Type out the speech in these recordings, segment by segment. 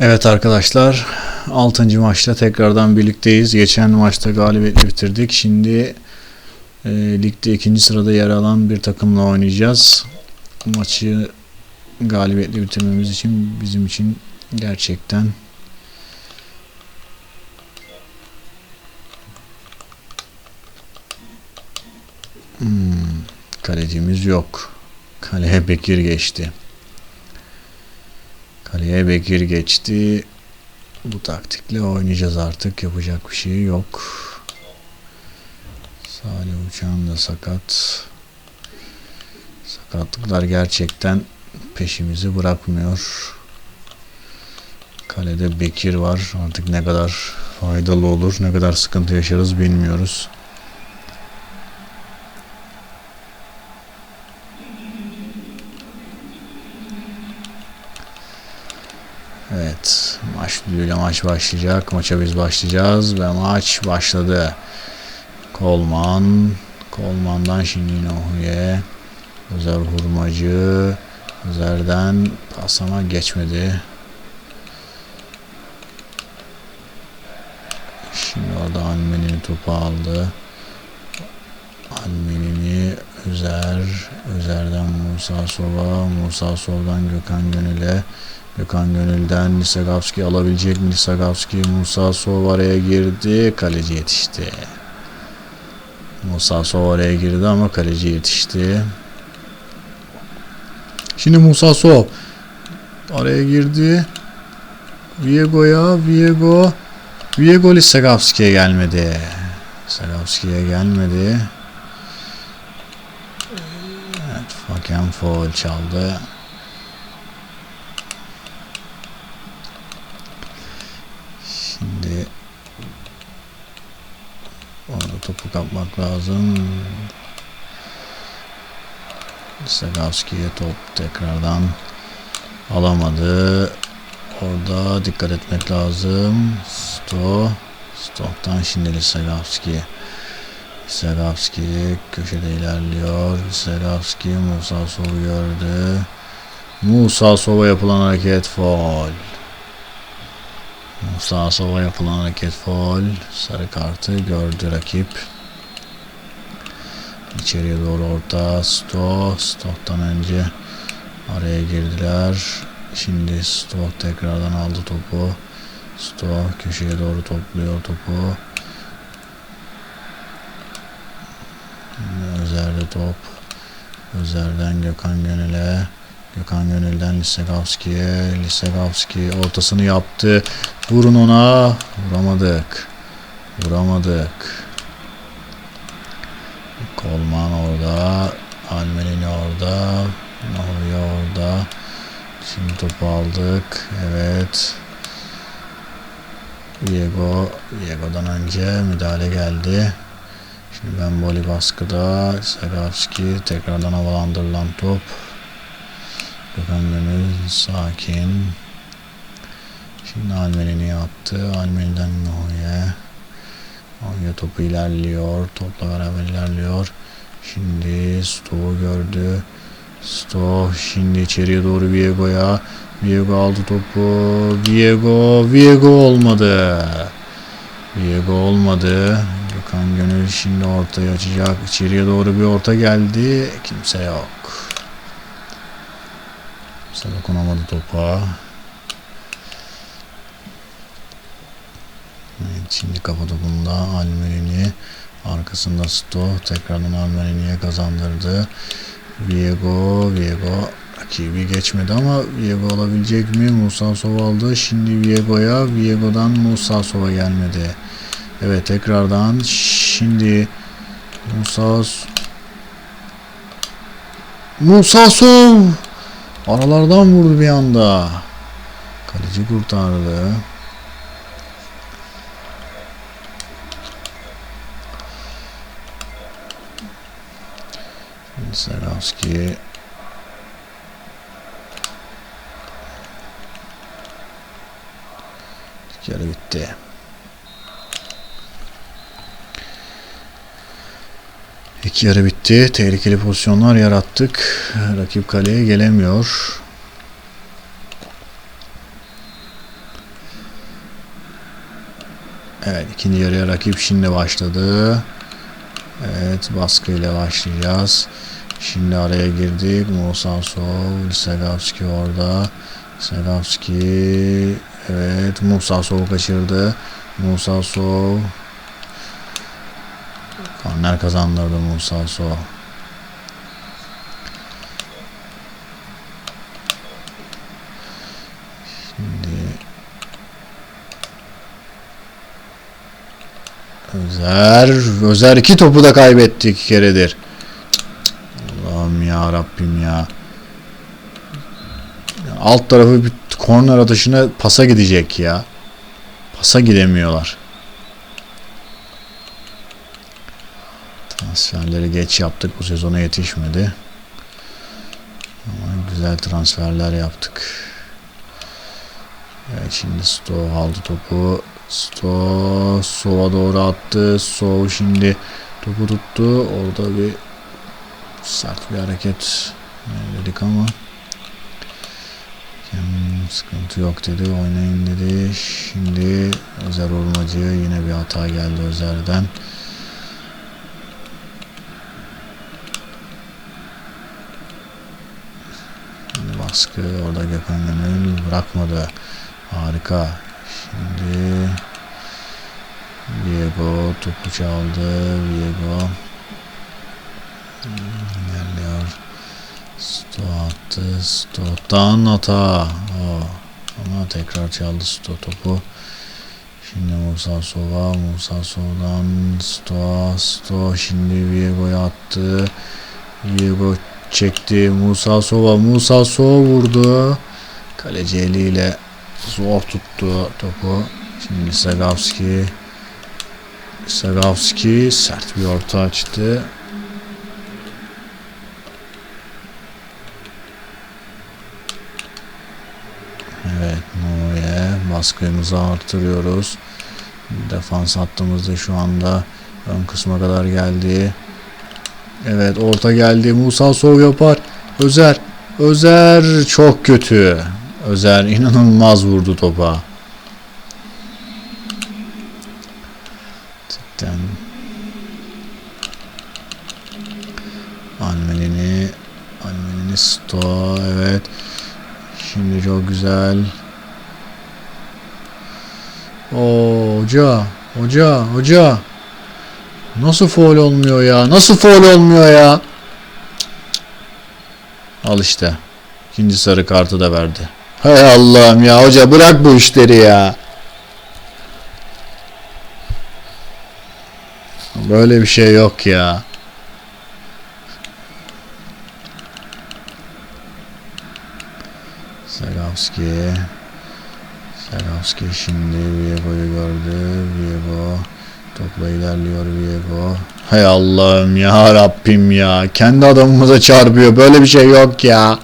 Evet arkadaşlar 6. maçta tekrardan birlikteyiz. Geçen maçta galibiyetle bitirdik. Şimdi e, ligde ikinci sırada yer alan bir takımla oynayacağız. Maçı galibiyetle bitirmemiz için bizim için gerçekten Hmm, kalecimiz yok. Kaleye Bekir geçti. Kaleye Bekir geçti. Bu taktikle oynayacağız artık. Yapacak bir şey yok. Salih Uçan da sakat. Sakatlıklar gerçekten peşimizi bırakmıyor. Kalede Bekir var. Artık ne kadar faydalı olur, ne kadar sıkıntı yaşarız bilmiyoruz. Evet, maç düdüğüyle maç başlayacak. Maça biz başlayacağız ve maç başladı. Kolman, Kolman'dan şimdi Nohuye, Özer Hurmacı, Özer'den pasama geçmedi. Şimdi orada Almen'in topu aldı. Almen'ini Özer, Özer'den Musa Sova, Musa Sov'dan Gökhan Gönül'e, Gökhan Gönül'den Lisagavski alabilecek mi? Lisagavski Musa Sov araya girdi. Kaleci yetişti. Musa Sov araya girdi ama kaleci yetişti. Şimdi Musa Sov araya girdi. Viego'ya Viego Viego Lisagavski'ye gelmedi. Lisagavski'ye gelmedi. Evet, Faken foul çaldı. Şimdi orada topu kapmak lazım. Sagavski'ye top tekrardan alamadı. Orada dikkat etmek lazım. Sto. Stok'tan şimdi Lisagavski. Lisagavski köşede ilerliyor. Lisagavski Musa Sov'u gördü. Musa Sov'a yapılan hareket foul. Musa Sova yapılan hareket foul. Sarı kartı gördü rakip. İçeriye doğru orta. Sto. Stok'tan önce araya girdiler. Şimdi Stok tekrardan aldı topu. Stok köşeye doğru topluyor topu. Özer'de top. Özer'den Gökhan Gönül'e. Gökhan Gönül'den Lisegavski'ye. Lisegavski ortasını yaptı. Vurun ona. Vuramadık. Vuramadık. Kolman orada. Almelini orada. Nohya orada. Şimdi topu aldık. Evet. Diego. Diego'dan önce müdahale geldi. Şimdi ben Boli baskıda. Lisegavski tekrardan havalandırılan top. Gökhan sakin. Şimdi Almenini yaptı. Almeni'den Noye. Noye topu ilerliyor. Topla beraber ilerliyor. Şimdi Stoğu gördü. Stoğ şimdi içeriye doğru Viego'ya. Viego aldı topu. Viego. Viego olmadı. Viego olmadı. Gökhan Gönül şimdi ortaya açacak. İçeriye doğru bir orta geldi. Kimse yok. Kimse dokunamadı topa. Evet, şimdi kafa topunda Almerini arkasında Sto tekrardan Almerini'ye kazandırdı. Viego, Viego rakibi geçmedi ama Viego alabilecek mi? Musa Sov aldı. Şimdi Viego'ya, Viego'dan Musa Sov'a gelmedi. Evet tekrardan şimdi Musa Musa Sov aralardan vurdu bir anda. Kaleci kurtardı. Zerawski yarı bitti. İki yarı bitti. Tehlikeli pozisyonlar yarattık. Rakip kaleye gelemiyor. Evet ikinci yarıya rakip şimdi başladı. Evet baskıyla başlayacağız. Şimdi araya girdik. Musa Sov, Segavski orada. Segavski evet Musa Sov kaçırdı. Musa Sov Korner kazandırdı Musa Sov. Şimdi Özer, Özer iki topu da kaybetti iki keredir. Ya Rabbim ya. Alt tarafı bir korner atışına pasa gidecek ya. Pasa gidemiyorlar. Transferleri geç yaptık. Bu sezona yetişmedi. Ama güzel transferler yaptık. Evet şimdi Sto aldı topu. Sto Sova doğru attı. Sov şimdi topu tuttu. Orada bir sert bir hareket dedik ama Hmm, sıkıntı yok dedi. Oynayın dedi. Şimdi Özer Urmacı yine bir hata geldi Özer'den. Şimdi baskı orada Gökhan Gönül bırakmadı. Harika. Şimdi Diego topu çaldı. Diego ilerliyor. Sto attı. Sto'dan hata. O. Ama tekrar çaldı Sto topu. Şimdi Musa Sova. Musa Sova'dan Sto. Sto şimdi Viego'ya attı. Viego çekti. Musa Sova. Musa Sova vurdu. Kaleci eliyle zor tuttu topu. Şimdi Sagavski. Sagavski sert bir orta açtı. Evet Noye baskımızı artırıyoruz. Defans hattımızda şu anda ön kısma kadar geldi. Evet orta geldi. Musa Sov yapar. Özer. Özer çok kötü. Özer inanılmaz vurdu topa. Cidden. Almelini Almelini Sto evet. Şimdi çok güzel. Oo hoca, hoca, hoca. Nasıl foul olmuyor ya? Nasıl foul olmuyor ya? Al işte. İkinci sarı kartı da verdi. Hay Allah'ım ya hoca bırak bu işleri ya. Böyle bir şey yok ya. Selavski Selavski şimdi Viego'yu gördü. Viego topla ilerliyor Viego. Hay Allah'ım ya Rabbim ya. Kendi adamımıza çarpıyor. Böyle bir şey yok ya.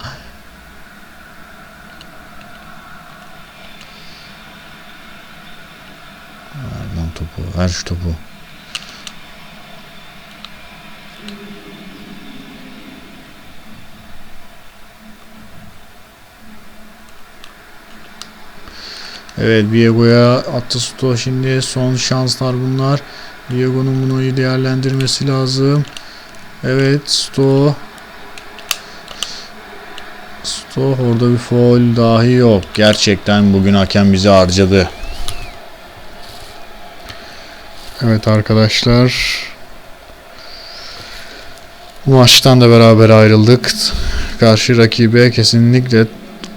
Ver lan topu. Ver şu topu. Evet Viego'ya attı Sto şimdi son şanslar bunlar. Viego'nun bunu iyi değerlendirmesi lazım. Evet Sto. Sto orada bir foul dahi yok. Gerçekten bugün hakem bizi harcadı. Evet arkadaşlar. Bu maçtan da beraber ayrıldık. Karşı rakibe kesinlikle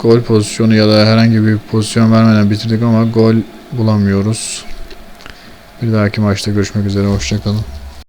gol pozisyonu ya da herhangi bir pozisyon vermeden bitirdik ama gol bulamıyoruz. Bir dahaki maçta görüşmek üzere. Hoşçakalın.